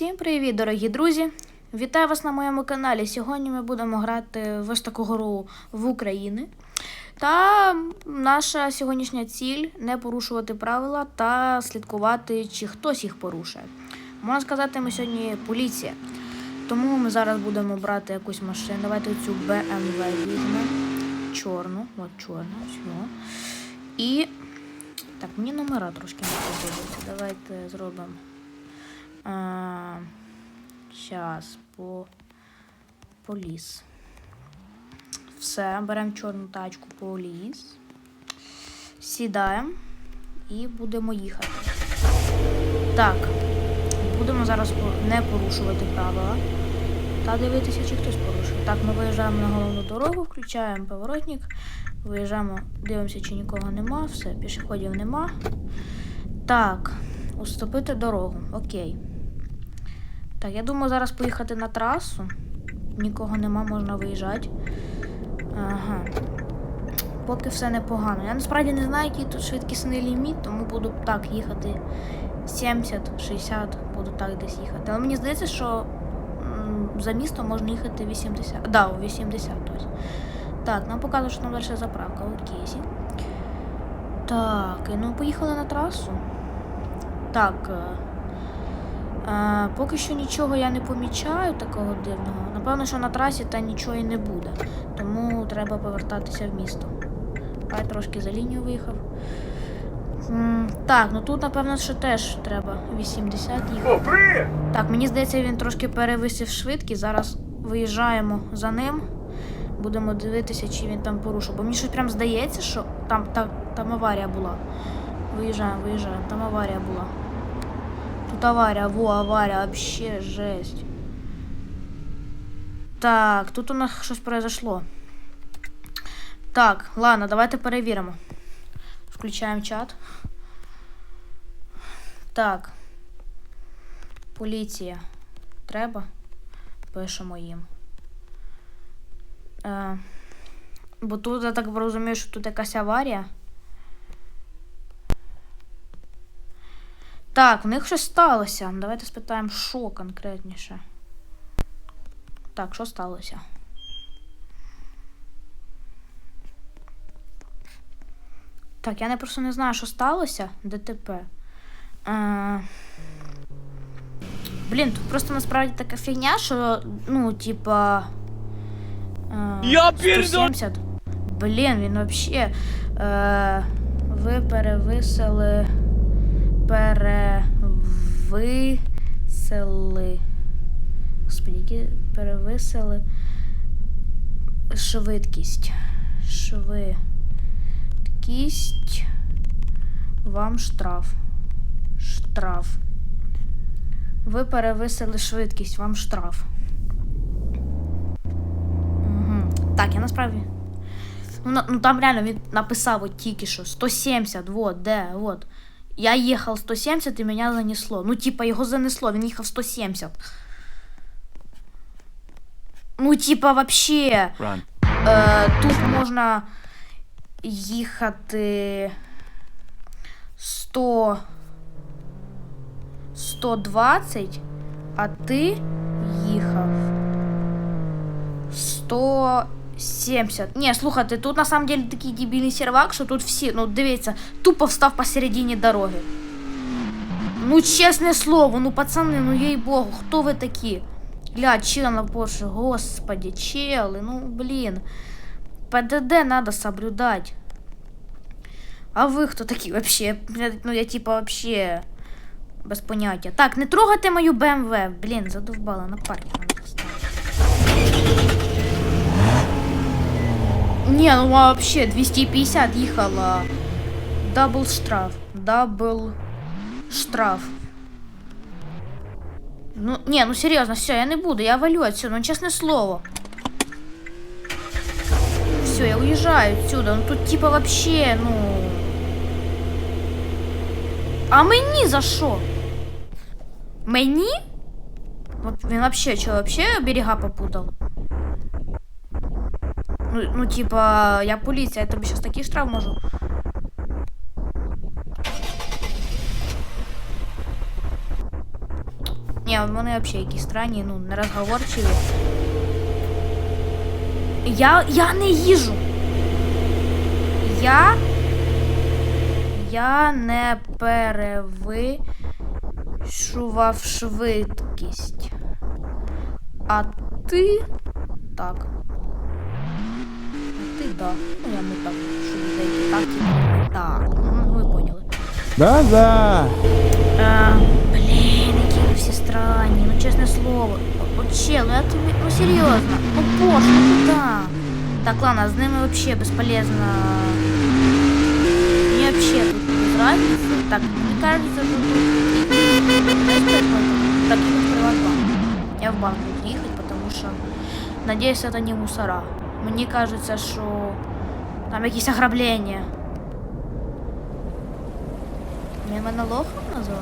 Всім привіт, дорогі друзі! Вітаю вас на моєму каналі. Сьогодні ми будемо грати в ось таку гру в Україні. Та наша сьогоднішня ціль не порушувати правила та слідкувати, чи хтось їх порушує. Можна сказати, ми сьогодні поліція. Тому ми зараз будемо брати якусь машину. Давайте цю BMW візьмемо. Чорну. От чорна, все. І. Так, мені номера трошки не подобаються. Давайте зробимо. А, Щас, по поліс. Все, беремо чорну тачку поліс. Сідаємо і будемо їхати. Так, будемо зараз не порушувати правила. Та дивитися, чи хтось порушує. Так, ми виїжджаємо на головну дорогу, включаємо поворотник, виїжджаємо, дивимося, чи нікого нема, все, пішоходів нема. Так, уступити дорогу. Окей. Так, я думаю, зараз поїхати на трасу. Нікого нема, можна виїжджати. Ага. Поки все непогано. Я насправді не знаю, який тут швидкісний ліміт, тому буду так їхати 70-60, буду так десь їхати. Але мені здається, що за місто можна їхати 80. Да, у 80 ось. Так, нам показує, що нам далі заправка. Окей. Так, ну поїхали на трасу. Так. Е, поки що нічого я не помічаю такого дивного. Напевно, що на трасі та нічого і не буде. Тому треба повертатися в місто. Хай трошки за лінію виїхав. Так, ну тут, напевно, що теж треба 80 їхати. О! Так, мені здається, він трошки перевисив швидкість. Зараз виїжджаємо за ним. Будемо дивитися, чи він там порушив. Бо мені щось прям здається, що там, там, там аварія була. Виїжджаємо, виїжджаємо, там аварія була. Тут аварія, во, аварія, вообще жесть. Так, тут у нас щось произошло. Так, ладно, давайте перевіримо. Включаємо чат. Так. Поліція. Треба? Пишемо їм. Е, бо тут, я так розумію, що тут якась аварія. Так, в них щось сталося. Давайте спитаємо, що конкретніше. Так, що сталося? Так, я не просто не знаю, що сталося. ДТП. Е, Блін, тут просто насправді така фігня, що, ну, типа. Е, Я! 170. Блін, він вообще. Е, ви перевисили. Перевисили. Господи, які перевисили. Швидкість. Швидкість. Вам штраф. Штраф. Ви перевисили швидкість, вам штраф. Угу. Так, я насправді. Ну, ну там реально він написав от тільки що 170, вот, де, вот. Я їхав 170 і мене занесло. Ну, типа, його занесло, він їхав 170. Ну, типа, вообще. Run. Е, тут можна їхати 100 120, а ти їхав 170. Ні, слухайте, тут на самом деле такий дебільний сервак, що тут всі, ну дивіться, тупо встав посередині дороги. Ну, чесне слово, ну пацани, ну їй богу, хто ви такі? Бля, чел на Порше, господи, челы, ну блин. ПДД надо соблюдать. А вы кто такие вообще? Ну я типа вообще без поняття. Так, не трогайте мою БМВ. Блін, задовбала на паркінг надо поставити. Не, ну вообще 250 їхала. Дабл штраф. Дабл штраф. Ну, не, ну серьезно, все, я не буду, я валю отсюда, ну честное слово. Все, я уезжаю отсюда. Ну тут типа вообще, ну. А мені за що? Мені? Ну, Він вообще що, вообще берега попутав? Ну, ну, типа, я поліція, я тобі зараз такий штраф можу. Ні, вони взагалі якісь странні, ну, нерозговорчиві. Я. я не їжу. Я. Я не перевищував швидкість. А ти. Так. А ти да. Ну я не так, що деякі так і не так. Ну, ви поняли. Да-да. А, блін, які ви всі странні, ну чесне слово. О, От чел, ну я тобі, ну серйозно, ну пошло, ну да. Так, ладно, з ними вообще безполезно. Мне вообще тут без разницы. Так, мне кажется, что тут... Знаешь, что это? Так, иду в приватбанк. Я в банк буду ехать, потому что... Надеюсь, это не мусора. Мне кажется, что там якісь ограбления. Мне мене лохом назвал?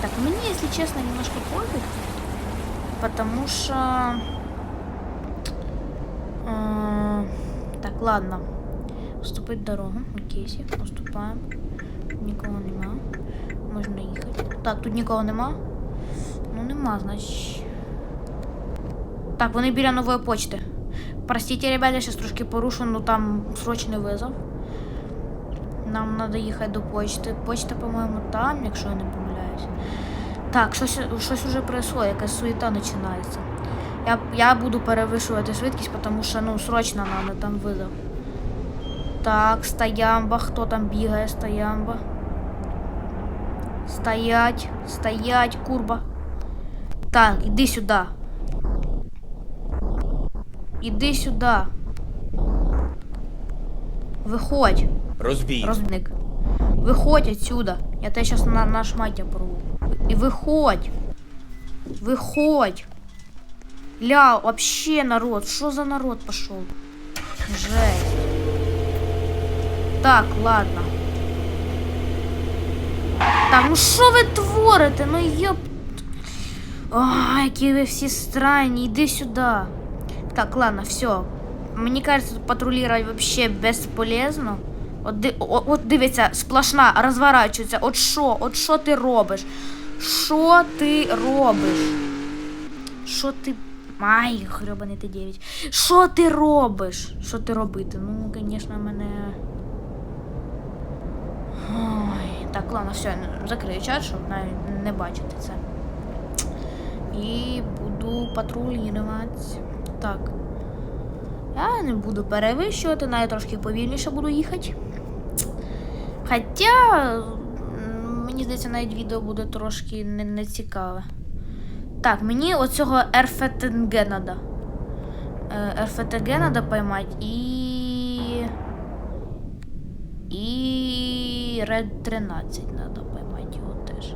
Так, мне, если честно, немножко пофиг. Потому что... э, Так, ладно. Вступить дорогу. Окей, сі, уступаємо. Нікого нема. Можна їхати. Так, тут нікого нема. Ну нема, значить. Так, вони біля нової почти. Простите, ребята, я сейчас трошки порушу, ну там срочний визов. Нам треба їхати до почти. Почта, по-моєму, там, якщо я не помиляюсь. Так, щось, щось уже происходит, якась суета починається. Я, я буду перевищувати швидкість, тому що ну, срочно треба там визов. Так, стоямба, хто там бігає, стоямба. Стоять, стоять, курба. Так, іди сюди. Іди сюди. Виходь. Розбій. Розбник. Виходь отсюда. Я тебе сейчас на, на шмаття порву. И выходь. Выходь. Ля, вообще народ. Что за народ пошел? Жесть. Так, ладно. Так, ну що ви творите? Ну ёп. Ой, які ви всі странні. Іди сюди. Так, ладно, все. Мені кажется, тут патрулювати вообще безполезно. От, ди- о- от дивіться, сплошна, розворачується. От що? От що ти робиш? Що ти робиш? Що ти. Ай, хребаний ти 9. Що ти робиш? Що ти робити? Ну, звісно, мене. Ой, так, ладно, все, закрию чат, щоб навіть не бачити це. І буду патрулювати. Так. Я не буду перевищувати, навіть трошки повільніше буду їхати. Хоча, мені здається, навіть відео буде трошки не, не цікаве. Так, мені оцього РФТГ треба. РФТГ треба поймати і. І Ред 13 треба поймати його теж.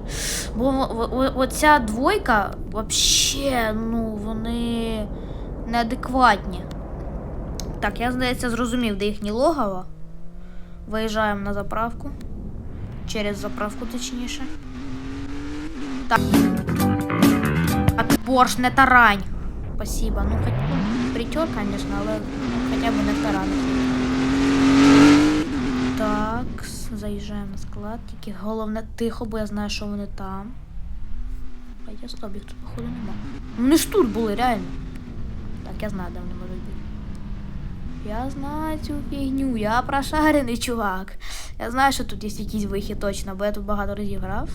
Бо оця двойка вообще, ну, вони неадекватні. Так, я, здається, зрозумів, де їхні логово. Виїжджаємо на заправку. Через заправку, точніше. Так. А ти не тарань. Спасибо. Ну, хоч ну, притер, конечно, але ну, хоча б не тарань. Так, заїжджаємо на склад. Тільки головне тихо, бо я знаю, що вони там. Хоча стоп, їх тут, походу, нема. Вони ж тут були, реально. Я знаю, де вони можуть бути. Я знаю цю фігню, я прошарений чувак. Я знаю, що тут є якийсь вихід точно, бо я тут багато разів грав.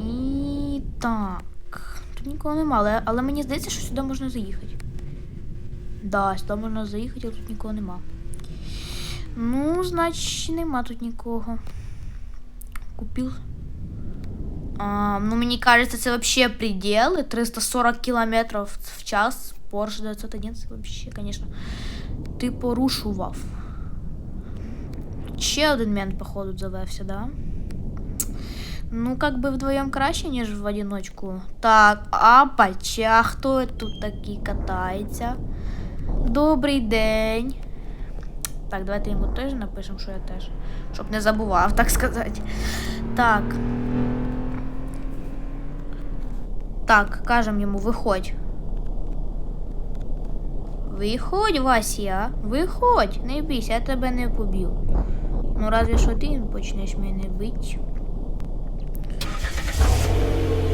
І так. Тут нікого нема, але, але мені здається, що сюди можна заїхати. Да, сюди можна заїхати, а тут нікого нема. Ну, значить, нема тут нікого. Купив. Ну, мені кажется, це вообще пределы. 340 кілометрів в час. Porsche 911 вообще, конечно. Ти порушував. Ще один мент, походу, завевся, да? Ну, как бы вдвоем краще, ніж в одиночку. Так, а хто тут такий катається? Добрий день. Так, давайте йому теж напишемо, що я теж. Щоб не забував, так сказати. Так. Так, кажемо йому, виходь. Виходь, Вася, виходь, не бійся, я тебе не поб'ю. Ну, разве що ти почнеш мене бити.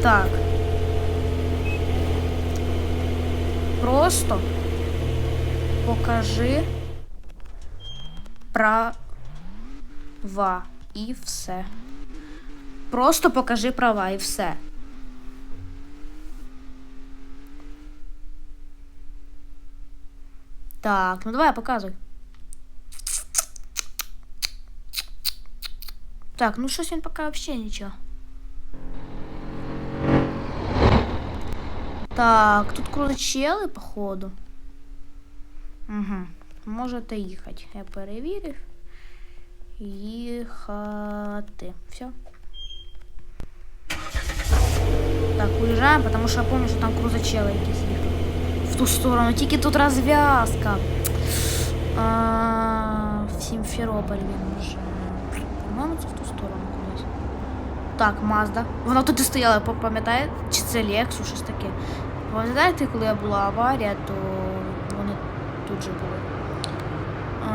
Так. Просто покажи права і все. Просто покажи права і все. Так, ну давай показуй. Так, ну щось він поки взагалі нічого. Так, тут крутчели, походу. Угу. Можете їхати. Я перевірив. Їхати. Все. Так, уезжаем, потому что я помню, что там крузачелы якісь їхали. В ту сторону. Тільки тут розв'язка. А, в Сімферополь він вже. По-моєму, це в ту сторону кудись. Так, Мазда. Вона тут і стояла, па- пам'ятаєте? Чи це Lexus, щось таке. Пам'ятаєте, коли була аварія, то вони тут же були. А,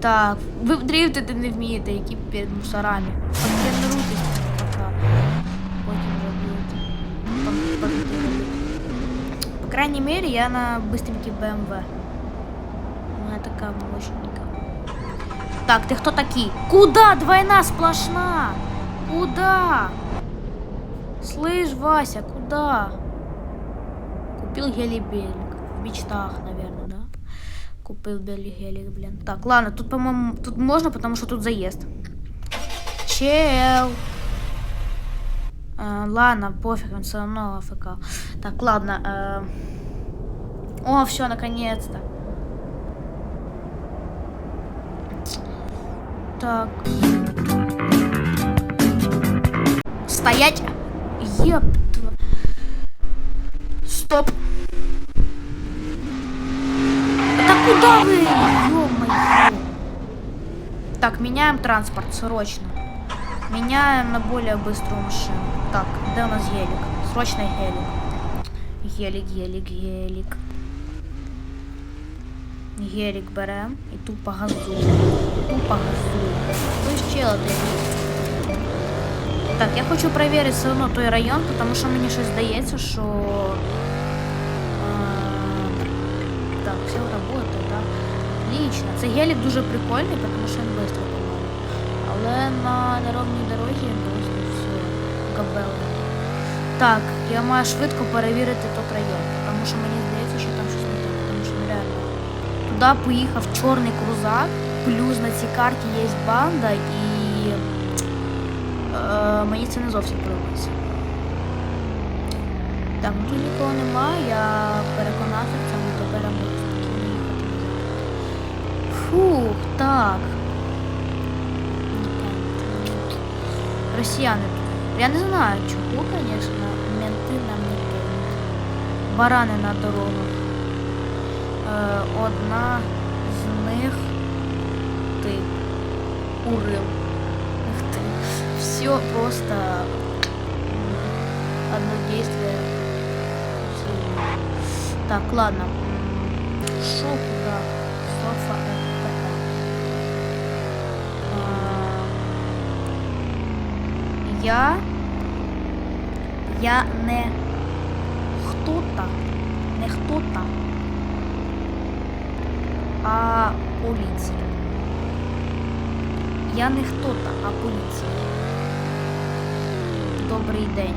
так, ви дрифтити не вмієте, які перед мусорами. Крайней мере, я на быстренький. У меня такая мощненькая. Так, ты кто такие? Куда? Двойна сплошна! Куда? Слышь, Вася, куда? Купил гелибелик. В мечтах, наверное, да? Купил гелик, блин. Так, ладно, тут, по-моему, тут можно, потому что тут заезд. Чел. Э, ладно, пофиг, он все равно АФК. Так, ладно. э, О, все, наконец-то. Так. Стоять! Еп. Стоп! Это куда вы? Ё-моё. Так, меняем транспорт срочно. Меняем на более быструю машину. Так, где у нас гелик? Срочно гелик. Гелик, гелик, гелик. Гелик берем і тупо газуємо. Тупо газуємо. Ви ж чела ти. Так, я хочу перевірити все одно той район, тому що мені щось здається, що. е, Так, все працює, так. Отлично. Цей гелік дуже прикольний, тому що він швидко по-моєму. Але на неровній дорозі він просто все. Так, я маю швидко перевірити той район, тому що мені здається, що там щось не так, тому що реально. Туди поїхав чорний крузак, плюс на цій карті є банда і е, мені це не зовсім подобається. Так, тут нікого немає, я переконався в цьому, тепер. Фух, так. Росіяни тут. Я не знаю, чого, звісно, менти нам не поймуть. Барани на дорогах. Е, одна з них ти. Урил. Ти. Все просто одно действие. Так, ладно. Шо куда? Софа ФПЛ. А, Я. Я не хто-то. Не хто-то. А поліція. Я не хто-то, а поліція. Добрий день.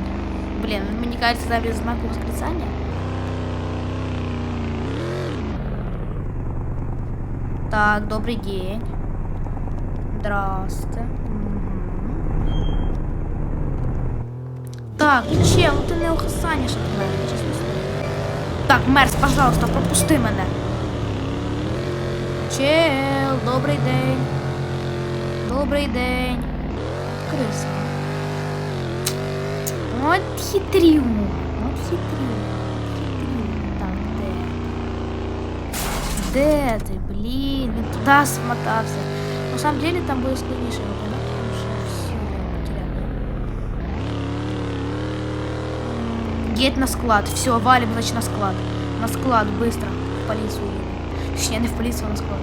Блін, мені кажется, там без знаку восклицання. Так, добрый день. Здрасте. Так, ну чел, ну ти не ухасаніш від мене, чесно слово. Так, Мерс, пожалуйста, пропусти мене. Чел, добрий день. Добрий день. Криса. От хитрю. От хитрю. Хитрю. Так, де? Де ти, блін? Він туди смотався. На самом деле там буде складніше Едь на склад. Все, валим, значит, на склад. На склад, быстро. В полицию. Точнее, не в полицию, а на склад.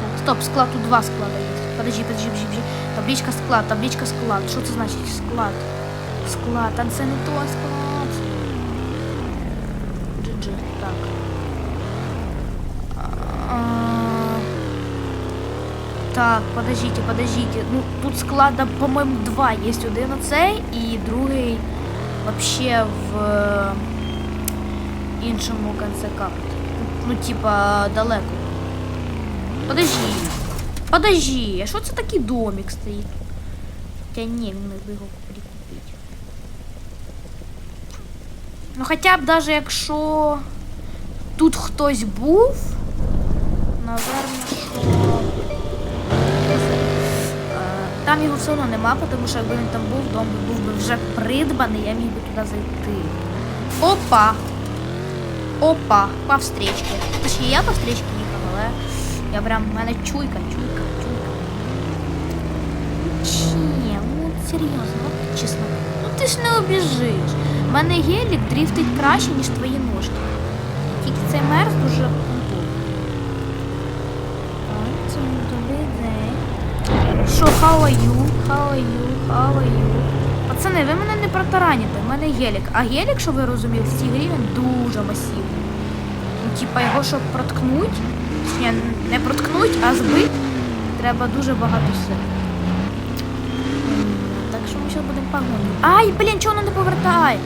Так, стоп, склад, тут два склада є. Подожди, подожди, подожди, подожди. Табличка склад, табличка склад. Що це значить? Склад. Склад, а це не той склад. Так, подождите, подождите. Ну, тут склада, по-моєму, два. Є один оцей і другий вообще в е, іншому конце карти. Ну, типа, далеко. Подожди. Подожди, а що це такий домик? Хоча ні, він міг би його прикупити. Ну хоча б даже якщо тут хтось був, наверно, Там його все одно нема, тому що якби він там був, дом був би вже придбаний, я міг би туди зайти. Опа! Опа, по встречці. Точніше, я по встречці їхав, але я прям, в мене чуйка, чуйка, чуйка. Чи, ну серйозно, от чесно. Ну ти ж не обіжиш. У мене гелік дріфтить краще, ніж твої ножки. Тільки цей мерз дуже це день. Що, how are you? How are you? How are you? Пацани, ви мене не протараніте, в мене гелік. А гелік, щоб ви розуміли, в цій грі він дуже масивний. Ну, типа його, щоб проткнуть, точніше, не проткнуть, а збити, треба дуже багато сил. Так що ми зараз будемо погоні. Ай, блін, чого воно не повертає?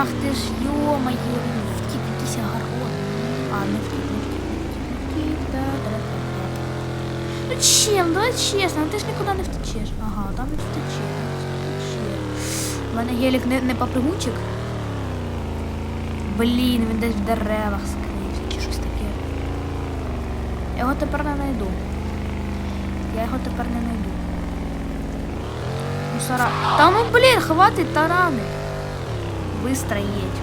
Ах ти ж йо-моє, втік якийсь огород. А, не втік, Ну чим, давай чесно, ти ж нікуди не втечеш. Ага, там не втече. У мене гелік не, не попригунчик. Блін, він десь в деревах скрився чи щось таке. Я його тепер не знайду. Я його тепер не знайду. Мусора. Та ну блін, хватить тарани. Быстро едь.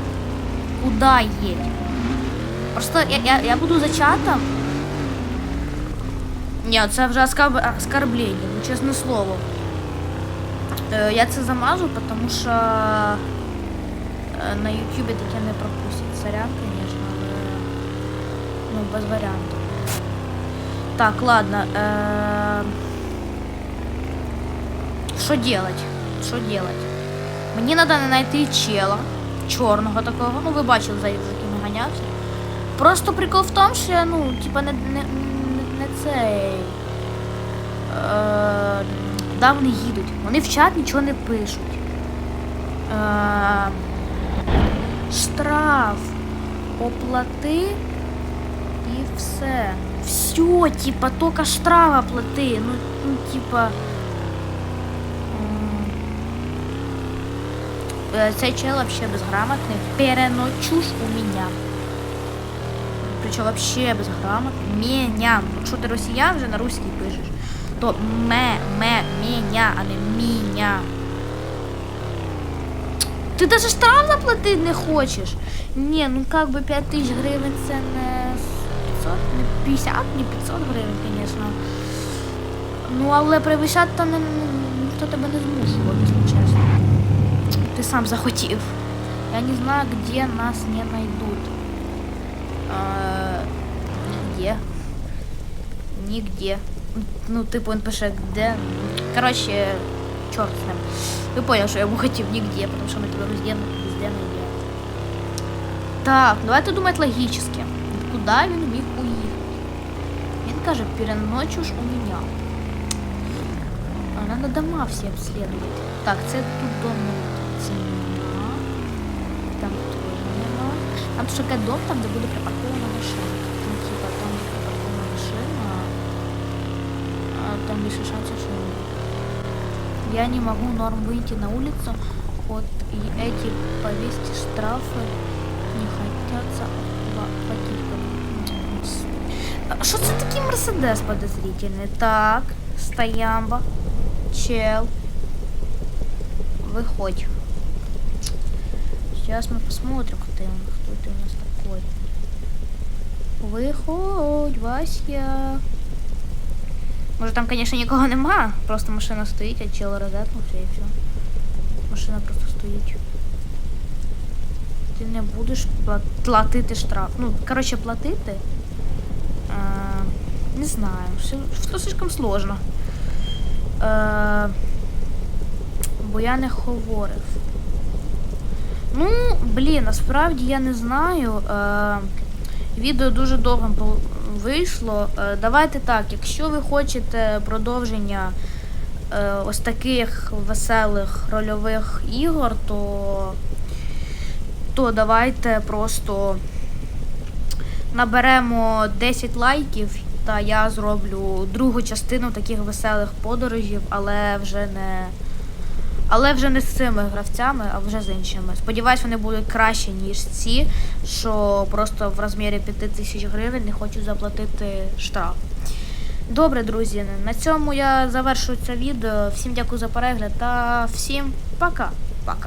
Куда едь? Просто я, я, я буду за чатом. Ні, це вже оскарб- оскорблення, ну чесне слово. Е, я це замажу, тому що е, на Ютубі таке не пропустять. Сорян, звісно, але ну, без варіантів. Так, ладно. Е, що делать? Що делать? Мені треба знайти чела чорного такого. Ну, ви бачили, за, за ким ганявся. Просто прикол в тому, що я, ну, типа, не, не цей. Е, куди вони їдуть? Вони в чат нічого не пишуть. Е, штраф. Оплати і все. Все, типа, тільки штраф оплати. Ну, ну типа. Э, Цей чел вообще безграмотный. Переночуш у меня. Причем вообще безграмотный. Меня. Якщо ти росіян вже на русській пишеш, то ме, ме, меня, а не меня. Ти даже штраф заплатити не хочеш. Ні, ну как би 5 тисяч гривень це не 500, не 50, не 500 гривень, звісно. Ну, але перевищати то не, ніхто тебе не змушував, якщо чесно. Ты сам захотів. Я не знаю, где нас не найдут. нигде. Нигде. Ну, типу, він пише, где. Короче, черт с ним. Ви понял, що я йому хотів нигде, потому що ми тебе везде, везде найдем. Так, давайте думати логически. Куда він міг уїхати? Він каже, переночуш у меня. А, надо дома все обследовать. Так, це тут дом це нема. Там теж нема. Там шукає дом, там, де буде припаркована машина. Там більше шансів, що не буде. Я не могу норм выйти на улицу. Вот и эти повесьте штрафы не хотятся платить. А Що це такий мерседес подозрительний? Так, стоямба. Чел. Выходь. Сейчас мы посмотрим, кто, он, кто ты у нас такой. Виходь, Вася. Може там, конечно, нікого нема. Просто машина стоїть, а чел розетнувся і все. Машина просто стоїть. Ти не будеш платити штраф. Ну, коротше, платити. А, Не знаю, все, все слишком сложно. Е, бо я не говорив. Ну, блін, насправді я не знаю. Е, відео дуже довго вийшло. Е, давайте так, якщо ви хочете продовження е, ось таких веселих рольових ігор, то, то давайте просто наберемо 10 лайків, та я зроблю другу частину таких веселих подорожів, але вже не. Але вже не з цими гравцями, а вже з іншими. Сподіваюсь, вони будуть краще, ніж ці, що просто в розмірі 5 тисяч гривень не хочуть заплатити штраф. Добре, друзі, на цьому я завершую це відео. Всім дякую за перегляд та всім пока. Пока.